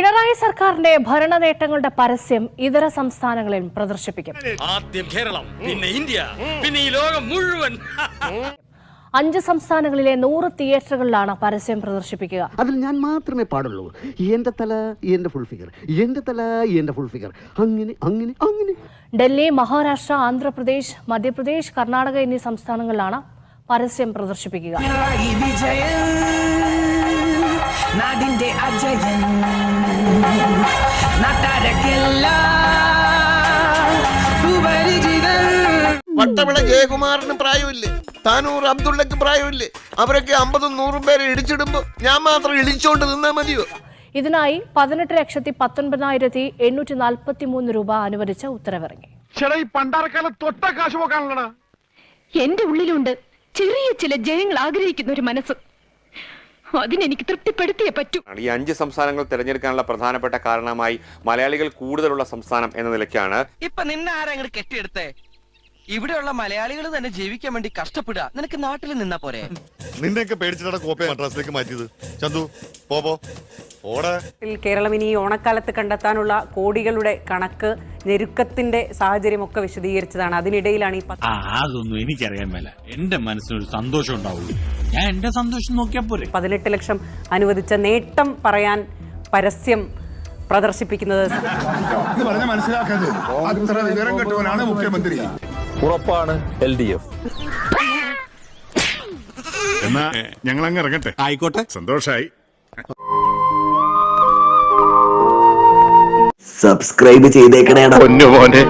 പിണറായി സർക്കാരിന്റെ ഭരണ നേട്ടങ്ങളുടെ പരസ്യം ഇതര സംസ്ഥാനങ്ങളിൽ പ്രദർശിപ്പിക്കും. ആദ്യം കേരളം പിന്നെ ഇന്ത്യ പിന്നെ ഈ ലോകം മുഴുവൻ. അഞ്ച് സംസ്ഥാനങ്ങളിലെ നൂറ് തിയേറ്ററുകളിലാണ് പരസ്യം പ്രദർശിപ്പിക്കുക. അതിൽ ഞാൻ മാത്രമേ പാടുള്ളൂ. എന്റെ തല എന്റെ ഫുൾ ഫിഗർ എന്റെ തല എന്റെ ഫുൾ ഫിഗർ അങ്ങനെ അങ്ങനെ അങ്ങനെ. ഡൽഹി മഹാരാഷ്ട്ര ആന്ധ്രാപ്രദേശ് മധ്യപ്രദേശ് കർണാടക എന്നീ സംസ്ഥാനങ്ങളിലാണ് പരസ്യം പ്രദർശിപ്പിക്കുക. നാടിന്റെ അജയൻ. വട്ടവിള ജയകുമാറിന് പ്രായമില്ലേ? താനൂർ അബ്ദുള്ളക്ക് പ്രായമില്ലേ? അവരൊക്കെ അമ്പതും നൂറും പേരെ ഇടിച്ചിടുമ്പോ ഞാൻ മാത്രം ഇടിച്ചോണ്ട് നിന്നാ മതിയോ? ഇതിനായി പതിനെട്ട് ലക്ഷത്തി പത്തൊൻപതിനായിരത്തി എണ്ണൂറ്റി നാൽപ്പത്തി മൂന്ന് രൂപ അനുവദിച്ച ഉത്തരവിറങ്ങി. തൊട്ട കാശ് എന്റെ ഉള്ളിലുണ്ട് ചെറിയ ചില ജയങ്ങൾ ആഗ്രഹിക്കുന്ന ഒരു മനസ്സ്. അതിനെനിക്ക് തൃപ്തിപ്പെടുത്തിയേ പറ്റൂ. ഈ അഞ്ച് സംസ്ഥാനങ്ങൾ തിരഞ്ഞെടുക്കാനുള്ള പ്രധാനപ്പെട്ട കാരണമായി മലയാളികൾ കൂടുതലുള്ള സംസ്ഥാനം എന്ന നിലയ്ക്കാണ്. ഇപ്പൊ നിന്നെ ആരെങ്കിലും കെട്ടിയെടുത്തേ? ഇവിടെയുള്ള മലയാളികൾ തന്നെ ജീവിക്കാൻ വേണ്ടി കഷ്ടപ്പെടുക. നിനക്ക് നാട്ടിൽ നിന്നാ പോരെ? നിന്നെയൊക്കെ പേടിച്ചിട്ടാണ് കോപ്പയെ മദ്രാസിലേക്ക് മാറ്റിയത്. ചന്തു പോ പോ. ഓടെ. കേരളം ഇനി ഈ ഓണക്കാലത്ത് കണ്ടെത്താനുള്ള കോടികളുടെ കണക്ക് ഞെരുക്കത്തിന്റെ സാഹചര്യമൊക്കെ വിശദീകരിച്ചതാണ്. അതിനിടയിലാണ് ഈ അതൊന്നും എനിക്കറിയാൻ മേല. എന്റെ മനസ്സിനൊരു സന്തോഷം ഉണ്ടാവുള്ളൂ. ഞാൻ എന്റെ സന്തോഷം നോക്കിയാൽ പോരെ. പതിനെട്ട് ലക്ഷം അനുവദിച്ച നേട്ടം പറയാൻ പരസ്യം പ്രദർശിപ്പിക്കുന്നത് പറഞ്ഞ മനസ്സിലാക്കരുത് അത്ര വിവരം കെട്ടവനാണ് മുഖ്യമന്ത്രി. ഉറപ്പാണ് എൽ ഡി എഫ്. എന്നാ ഞങ്ങൾ അങ്ങ് ഇറങ്ങട്ടെ. ആയിക്കോട്ടെ. സന്തോഷായി. സബ്സ്ക്രൈബ് ചെയ്തേക്കണേടാ. പൊന്നു മോനെ